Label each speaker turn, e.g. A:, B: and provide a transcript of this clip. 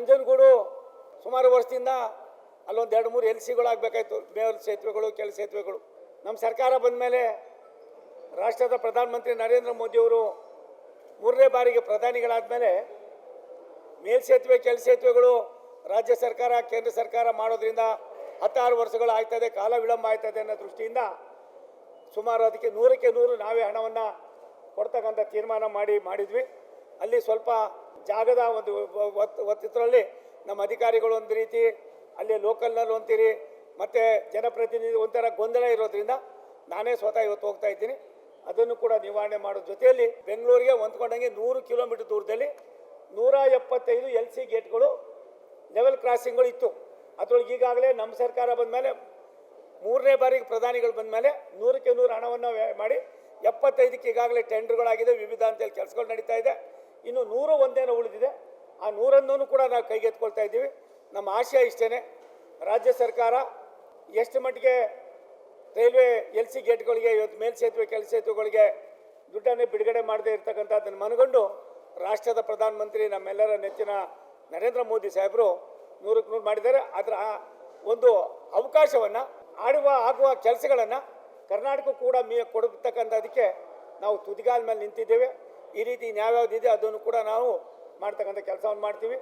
A: ನಂಜನಗೂಡು ಸುಮಾರು ವರ್ಷದಿಂದ ಅಲ್ಲೊಂದು ಎರಡು ಮೂರು ಎಲ್ ಸಿಗಳಾಗಬೇಕಾಯ್ತು ಮೇಲ್ ಸೇತುವೆಗಳು, ಕೆಲ ಸೇತುವೆಗಳು. ನಮ್ಮ ಸರ್ಕಾರ ಬಂದ ಮೇಲೆ ರಾಷ್ಟ್ರದ ಪ್ರಧಾನಮಂತ್ರಿ ನರೇಂದ್ರ ಮೋದಿಯವರು ಮೂರನೇ ಬಾರಿಗೆ ಪ್ರಧಾನಿಗಳಾದ ಮೇಲೆ ಮೇಲ್ಸೇತುವೆ ಕೆಲ ಸೇತುವೆಗಳು ರಾಜ್ಯ ಸರ್ಕಾರ, ಕೇಂದ್ರ ಸರ್ಕಾರ ಮಾಡೋದ್ರಿಂದ ಹತ್ತಾರು ವರ್ಷಗಳು ಆಯ್ತದೆ ಕಾಲ ವಿಳಂಬ ಆಯ್ತದೆ ಅನ್ನೋ ದೃಷ್ಟಿಯಿಂದ ಸುಮಾರು ಅದಕ್ಕೆ ನೂರಕ್ಕೆ ನೂರು ನಾವೇ ಹಣವನ್ನು ಕೊಡ್ತಕ್ಕಂಥ ತೀರ್ಮಾನ ಮಾಡಿ ಮಾಡಿದ್ವಿ. ಅಲ್ಲಿ ಸ್ವಲ್ಪ ಜಾಗದ ಒಂದು ಒತ್ತು ಒತ್ತಿದ್ರಲ್ಲಿ ನಮ್ಮ ಅಧಿಕಾರಿಗಳು ಒಂದು ರೀತಿ ಅಲ್ಲಿ ಲೋಕಲ್ನಲ್ಲಿ ಒಂತೀರಿ ಮತ್ತು ಜನಪ್ರತಿನಿಧಿ ಒಂಥರ ಗೊಂದಲ ಇರೋದ್ರಿಂದ ನಾನೇ ಸ್ವತಃ ಇವತ್ತು ಹೋಗ್ತಾ ಇದ್ದೀನಿ. ಅದನ್ನು ಕೂಡ ನಿವಾರಣೆ ಮಾಡೋ ಜೊತೆಯಲ್ಲಿ ಬೆಂಗಳೂರಿಗೆ ಹೊಂದ್ಕೊಂಡಂಗೆ ನೂರು ಕಿಲೋಮೀಟರ್ ದೂರದಲ್ಲಿ ನೂರ ಎಪ್ಪತ್ತೈದು ಎಲ್ ಸಿ ಗೇಟ್ಗಳು, ಲೆವೆಲ್ ಕ್ರಾಸಿಂಗ್ಗಳು ಇತ್ತು. ಅದರೊಳಗೆ ಈಗಾಗಲೇ ನಮ್ಮ ಸರ್ಕಾರ ಬಂದ ಮೇಲೆ ಮೂರನೇ ಬಾರಿಗೆ ಪ್ರಧಾನಿಗಳು ಬಂದ ಮೇಲೆ ನೂರಕ್ಕೆ ನೂರು ಹಣವನ್ನು ಮಾಡಿ ಎಪ್ಪತ್ತೈದಕ್ಕೆ ಈಗಾಗಲೇ ಟೆಂಡರ್ಗಳಾಗಿದೆ ವಿವಿಧ ಅಂತೇಳಿ ಕೆಲಸಗಳು ನಡೀತಾ ಇದೆ. ಇನ್ನು ನೂರು ಒಂದೇನೋ ಉಳಿದಿದೆ. ಆ ನೂರನ್ನೂ ಕೂಡ ನಾವು ಕೈಗೆತ್ಕೊಳ್ತಾ ಇದ್ದೀವಿ. ನಮ್ಮ ಆಶಯ ಇಷ್ಟೇ ರಾಜ್ಯ ಸರ್ಕಾರ ಎಷ್ಟು ಮಟ್ಟಿಗೆ ರೈಲ್ವೆ ಎಲ್ ಸಿ ಗೇಟ್ಗಳಿಗೆ, ಇವತ್ತು ಮೇಲ್ಸೇತುವೆ ಕೆಲ ಸೇತುವೆಗಳಿಗೆ ದುಡ್ಡನ್ನೇ ಬಿಡುಗಡೆ ಮಾಡದೇ ಇರ್ತಕ್ಕಂಥದ್ದನ್ನು ಮನಗಂಡು ರಾಷ್ಟ್ರದ ಪ್ರಧಾನಮಂತ್ರಿ ನಮ್ಮೆಲ್ಲರ ನೆಚ್ಚಿನ ನರೇಂದ್ರ ಮೋದಿ ಸಾಹೇಬರು ನೂರಕ್ಕೆ ನೂರು ಮಾಡಿದ್ದಾರೆ. ಅದರ ಒಂದು ಅವಕಾಶವನ್ನು, ಆಡುವ, ಆಗುವ ಕೆಲಸಗಳನ್ನು ಕರ್ನಾಟಕ ಕೂಡ ಮೀ ಕೊಡತಕ್ಕಂಥದಕ್ಕೆ ನಾವು ತುದಿಗಾಲ ಮೇಲೆ ನಿಂತಿದ್ದೇವೆ. ಈ ರೀತಿ ನ್ಯಾಯಾವ್ದಿದೆ ಅದನ್ನು ಕೂಡ ನಾವು ಮಾಡ್ತಕ್ಕಂಥ ಕೆಲಸವನ್ನು ಮಾಡ್ತೀವಿ.